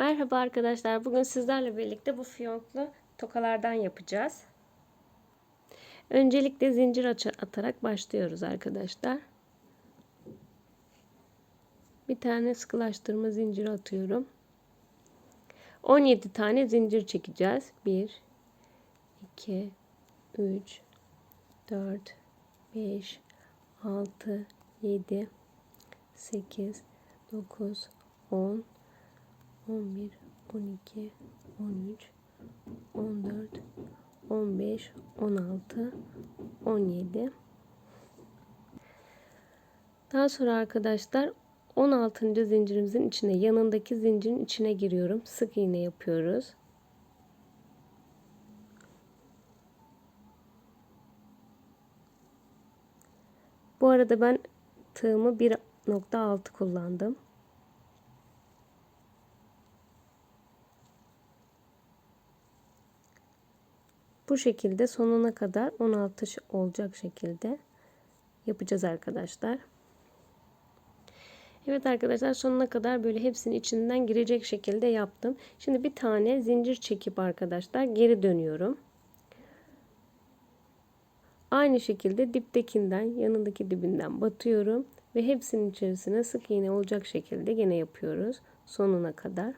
Merhaba arkadaşlar. Bugün sizlerle birlikte bu fiyonklu tokalardan yapacağız. Öncelikle zincir atarak başlıyoruz arkadaşlar. Bir tane sıkılaştırma zinciri atıyorum. 17 tane zincir çekeceğiz. 1 2 3 4 5 6 7 8 9 10 11, 12, 13, 14, 15, 16, 17. Daha sonra arkadaşlar 16. zincirimizin içine yanındaki zincirin içine giriyorum. Sık iğne yapıyoruz. Bu arada ben tığımı 1.6 kullandım. Bu şekilde sonuna kadar 16 olacak şekilde yapacağız arkadaşlar. Evet arkadaşlar sonuna kadar böyle hepsinin içinden girecek şekilde yaptım. Şimdi bir tane zincir çekip arkadaşlar geri dönüyorum. Aynı şekilde diptekinden yanındaki dibinden batıyorum ve hepsinin içerisine sık iğne olacak şekilde yine yapıyoruz sonuna kadar.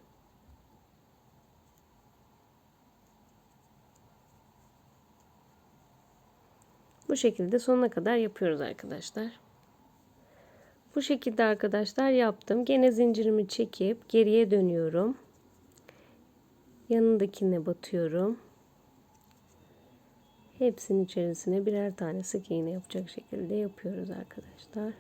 Bu şekilde sonuna kadar yapıyoruz arkadaşlar. Bu şekilde arkadaşlar yaptım. Gene zincirimi çekip geriye dönüyorum. Yanındakine batıyorum. Hepsinin içerisine birer tane sık iğne yapacak şekilde yapıyoruz arkadaşlar.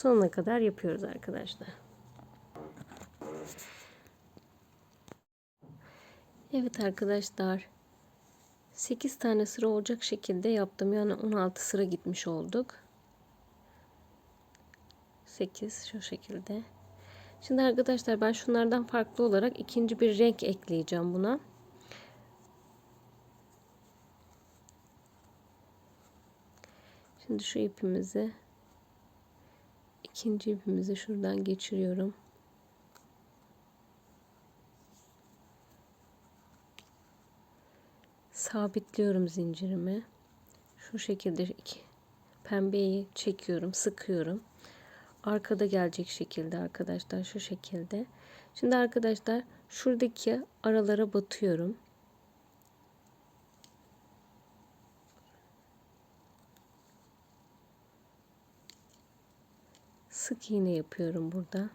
Sonuna kadar yapıyoruz arkadaşlar. Evet arkadaşlar. 8 tane sıra olacak şekilde yaptım. Yani 16 sıra gitmiş olduk. 8 şu şekilde. Şimdi arkadaşlar ben şunlardan farklı olarak ikinci bir renk ekleyeceğim buna. Şimdi şu ipimizi ikinci ipimizi şuradan geçiriyorum. Sabitliyorum zincirimi. Şu şekilde iki pembeyi çekiyorum, sıkıyorum. Arkada gelecek şekilde arkadaşlar şu şekilde. Şimdi arkadaşlar şuradaki aralara batıyorum. Sık iğne yapıyorum burada.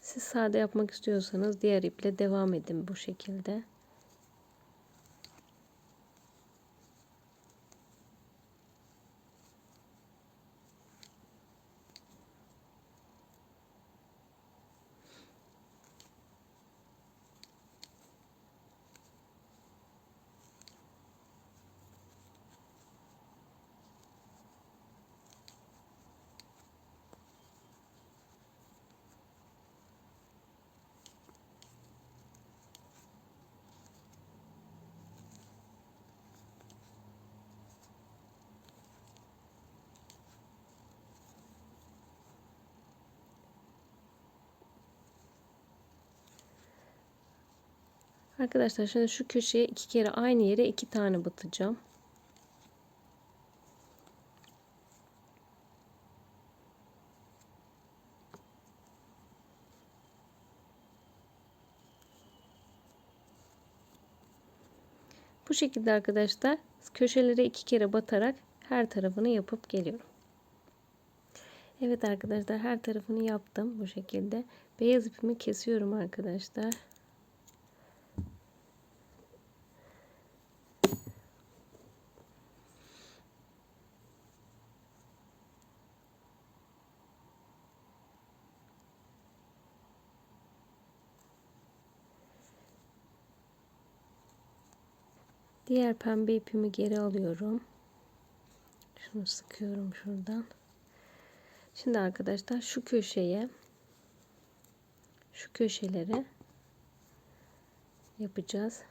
Siz sade yapmak istiyorsanız diğer iple devam edin bu şekilde. Arkadaşlar şimdi şu köşeye iki kere aynı yere iki tane batacağım. Bu şekilde arkadaşlar köşelere iki kere batarak her tarafını yapıp geliyorum. Evet arkadaşlar her tarafını yaptım bu şekilde. Beyaz ipimi kesiyorum arkadaşlar. Diğer pembe ipimi geri alıyorum. Şunu sıkıyorum şuradan. Şimdi arkadaşlar şu köşeye şu köşelere yapacağız.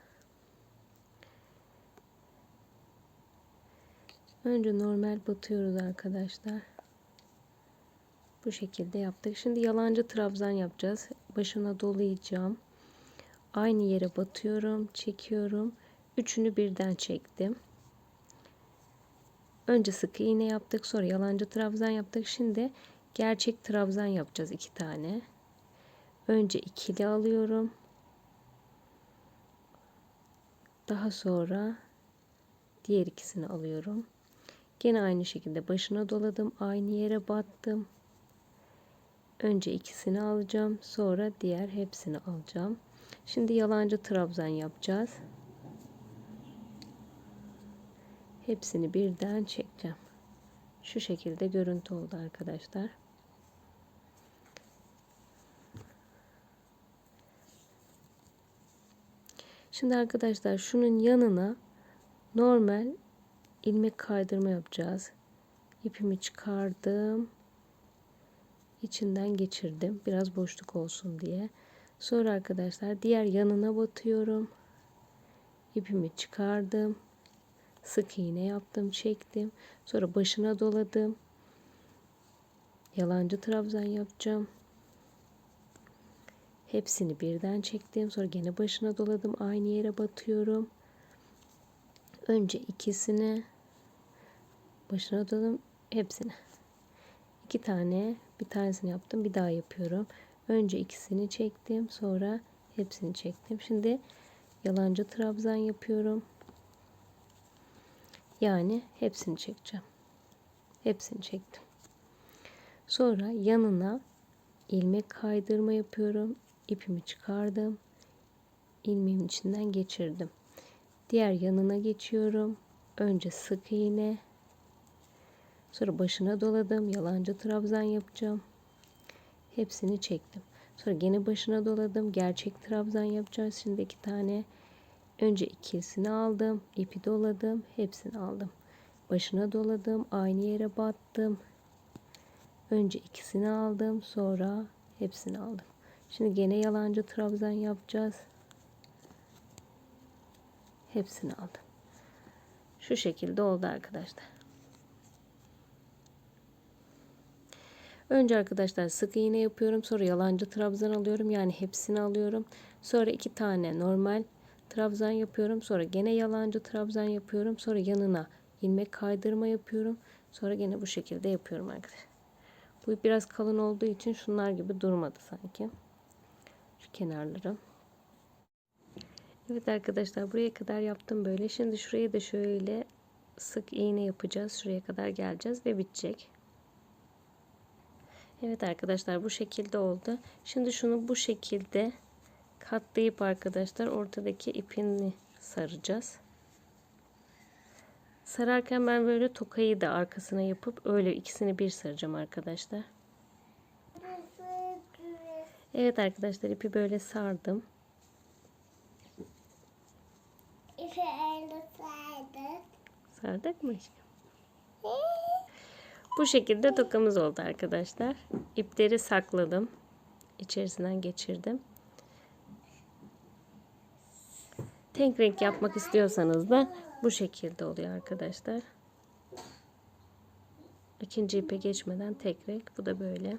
Önce normal batıyoruz arkadaşlar. Bu şekilde yaptık. Şimdi yalancı trabzan yapacağız. Başına dolayacağım. Aynı yere batıyorum, çekiyorum. Üçünü birden çektim. Önce sık iğne yaptık, sonra yalancı trabzan yaptık. Şimdi gerçek trabzan yapacağız iki tane. Önce ikili alıyorum. Daha sonra diğer ikisini alıyorum. Gene aynı şekilde başına doladım. Aynı yere battım. Önce ikisini alacağım. Sonra diğer hepsini alacağım. Şimdi yalancı trabzan yapacağız. Hepsini birden çekeceğim. Şu şekilde görüntü oldu arkadaşlar. Şimdi arkadaşlar şunun yanına normal ilmek kaydırma yapacağız. İpimi çıkardım. içinden geçirdim. Biraz boşluk olsun diye. Sonra arkadaşlar diğer yanına batıyorum. İpimi çıkardım. Sık iğne yaptım, çektim. Sonra başına doladım. Yalancı trabzan yapacağım. Hepsini birden çektim. Sonra gene başına doladım. Aynı yere batıyorum. Önce ikisini başına doladım. Hepsini. İki tane. Bir tanesini yaptım. Bir daha yapıyorum. Önce ikisini çektim. Sonra hepsini çektim. Şimdi yalancı trabzan yapıyorum. Yani hepsini çekeceğim. Hepsini çektim. Sonra yanına ilmek kaydırma yapıyorum. İpimi çıkardım. ilmeğimin içinden geçirdim. Diğer yanına geçiyorum. Önce sık iğne. Sonra başına doladım. Yalancı trabzan yapacağım. Hepsini çektim. Sonra gene başına doladım. Gerçek trabzan yapacağız. Şimdi iki tane. Önce ikisini aldım. ipi doladım. Hepsini aldım. Başına doladım. Aynı yere battım. Önce ikisini aldım. Sonra hepsini aldım. Şimdi gene yalancı trabzan yapacağız. Hepsini aldım. Şu şekilde oldu arkadaşlar. Önce arkadaşlar sık iğne yapıyorum. Sonra yalancı trabzan alıyorum. Yani hepsini alıyorum. Sonra iki tane normal trabzan yapıyorum. Sonra gene yalancı trabzan yapıyorum. Sonra yanına ilmek kaydırma yapıyorum. Sonra gene bu şekilde yapıyorum arkadaşlar. Bu biraz kalın olduğu için şunlar gibi durmadı sanki. Şu kenarları. Evet arkadaşlar buraya kadar yaptım böyle. Şimdi şuraya da şöyle sık iğne yapacağız. Şuraya kadar geleceğiz ve bitecek. Evet arkadaşlar bu şekilde oldu. Şimdi şunu bu şekilde katlayıp arkadaşlar ortadaki ipini saracağız. Sararken ben böyle tokayı da arkasına yapıp öyle ikisini bir saracağım arkadaşlar. Evet arkadaşlar ipi böyle sardım. İpi elle sardık. Sardık mı aşkım? Bu şekilde tokamız oldu arkadaşlar. İpleri sakladım. İçerisinden geçirdim. Tek renk yapmak istiyorsanız da bu şekilde oluyor arkadaşlar. İkinci ipe geçmeden tek renk. Bu da böyle.